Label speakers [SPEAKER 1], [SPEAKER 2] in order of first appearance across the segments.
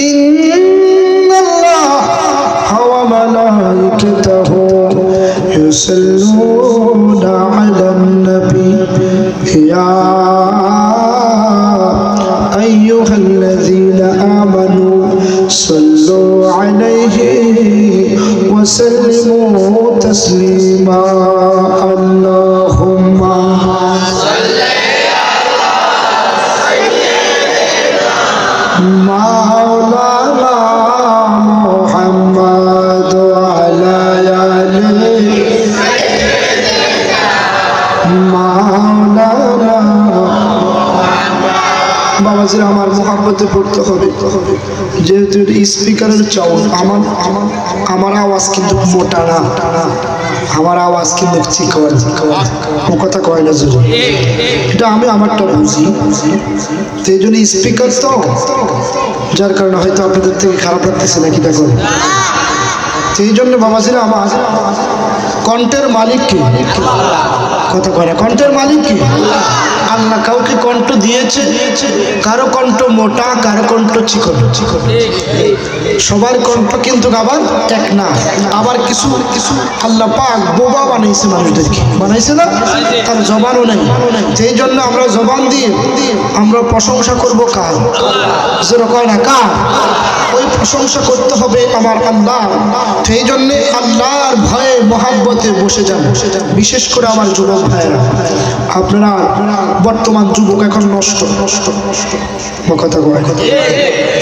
[SPEAKER 1] إن الله وملائكته يصلون على النبي. يا أيها الذين آمنوا صلوا عليه وسلموا تسليما. اللهم مولانا বাবাজির আমার মোহাম্মতে পড়তে হবে। যেহেতু স্পিকারের চাউল আমার আমার আমার আওয়াজ কিন্তু মোটা না। আমার আওয়াজ কিন্তু চিকন। ও কথা কয় না যদি এটা আমি আমারটা বুঝি। তো এই জন্য স্পিকার তো। যার কারণে হয়তো আপনাদের থেকে খারাপ লাগতেছে নাকি দেখো। এই জন্য বাবাজিরা আমার কণ্ঠের মালিক কি? কথা করে কণ্ঠের মালিক কি? কাউকে কণ্ঠ দিয়েছে, কারও কণ্ঠ মোটা, কারও কণ্ঠ চিকন। চিকন সবার কণ্ঠ কিন্তু আবার এক না, আবার কিছু কিছু আল্লাহ পাক বোবা বানাইছে মানুষদেরকে। বানাইছে না? তার জবানও নেই। সেই জন্য আমরা জবান দিয়ে আমরা প্রশংসা করব কার? যেরকম না, কার? ওই প্রশংসা করতে হবে আমার আল্লাহ। সেই জন্য আল্লাহর ভয়ে মহাব্বতে বসে যান। বিশেষ করে আমার যুবক ভাইয়েরা। আপনারা বর্তমান যুবক এখন নষ্ট নষ্ট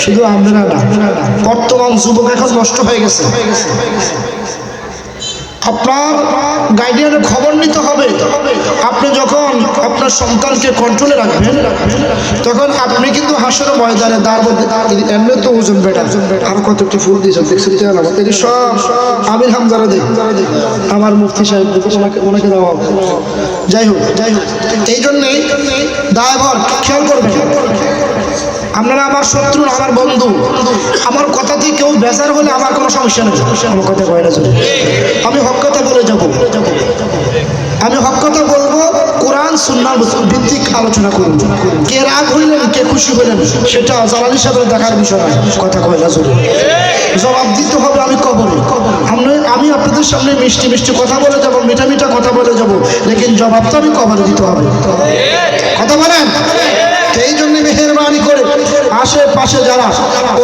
[SPEAKER 1] শুধু আপনারা না, বর্তমান যুবক এখন নষ্ট হয়ে গেছে। আপনার গাইডিয়ানের খবর নিতে হবে। আপনি যখন আপনার সন্তানকে কন্ট্রোলে রাখবেন, তখন আপনি কিন্তু হাসর ময়দানে দাঁড় এমনি তো ওজন বেটা। আর কত ফুল দিয়েছেন দেখছেন তো আমার সব আমির হামজারা দেখ আমার মুফতি সাহেব, ওনাকে ওনাকে দেওয়া। যাই হোক যাই হোক। এই জন্যেই দায়ভার খেয়াল করবেন আপনারা আমার শত্রু আমার বন্ধু। আমার কথাতে কেউ বেজার হলে আমার কোনো সমস্যা নেই। আমার কথা কয় না আমি হক কথা বলে যাব। আমি হক কথা বলব, কোরআন, সুন্নার ভিত্তিক আলোচনা করুন কে রাগ হইলেন, কে খুশি হইলেন, সেটা জালালি সাহেবের দেখার বিষয় কথা কয় না যদি। জবাব দিতে হবে আমি কবরে আমরা আমি আপনাদের সামনে মিষ্টি মিষ্টি কথা বলে যাব মিঠা মিঠা কথা বলে যাব, লেকিন জবাব তো আমি কবরে দিতে হবে। আশেপাশে যারা,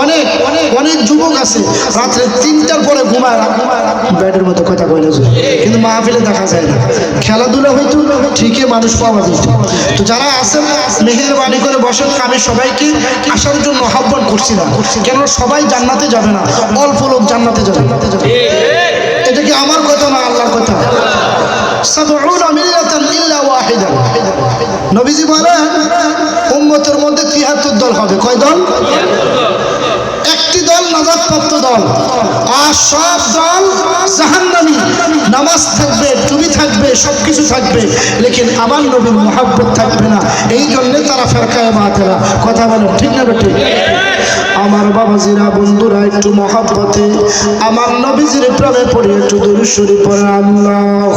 [SPEAKER 1] অনেক অনেক অনেক যুবক আছে, রাত্রে তিনটার পরে ঘুমায় ব্যাটের মতো কথা কইলে কিন্তু মাহফিলে দেখা যায় না। খেলাধুলা হয়তো ঠিকই মানুষ পাওয়া যেত তো যারা আছেন, মেহরবানি করে বসেন, আমি সবাইকে আসার জন্য আহ্বান করছি না। কেন সবাই জান্নাতে যাবে না। অল্প লোক জান্নাতে যাবে। এটা কি আমার কথা না আল্লাহর কথা? নবীজি বলেন, উম্মতের মধ্যে তিয়াত্তর দল হবে। কয় দল একটি দল নাজাত প্রাপ্ত দল, আর সব দল জাহান্নামী। নামাজ থাকবে টুবি থাকবে সব কিছু থাকবে, লেকিন আমার নবীর মহাব্বত থাকবে না। এই জন্যে তারা ফেরকায় মাতেরা। কথা বলে, ঠিক না বেটি? আমার বাবাজিরা, বন্ধুরা, একটু মহাব্বতে। আমার নবীজির প্রেমে পড়ে একটু দরুশ্বরী পড়ে আল্লাহ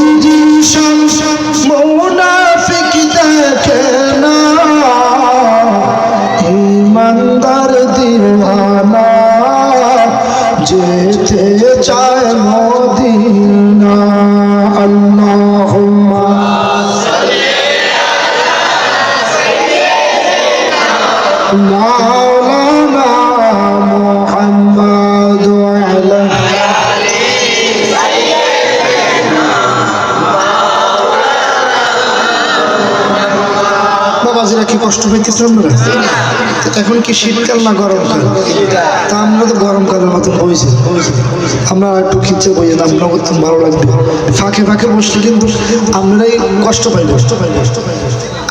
[SPEAKER 1] বাবাজিরা কি কষ্ট পাইতেছে আমরা? এখন কি শীতকাল না গরমকাল? তা আমরা তো গরমকালের মতন বইছি। আমরা একটু খিচে বইয়ে আমরা করতাম ভালো লাগবে। ফাঁকে ফাঁকে বসলে কিন্তু আমরাই কষ্ট পাই কষ্ট পাই কষ্ট পাই।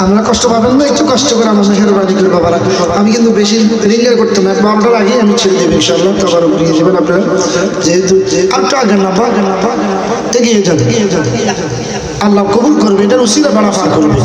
[SPEAKER 1] আমরা কষ্ট পাবেন না একটু কষ্ট করে আমার সাথে বাড়ি বাবারা আমি কিন্তু বেশি রিঙ্গার করতাম না বারোটার আগে আমি ছেড়ে দেবো ইনশাল্লাহ তো উপরে দেবেন আপনারা যেহেতু আরেকটু আগে না বা এগিয়ে যান আল্লাহ কবুল করবে এটার উসিলা বাড়া করবে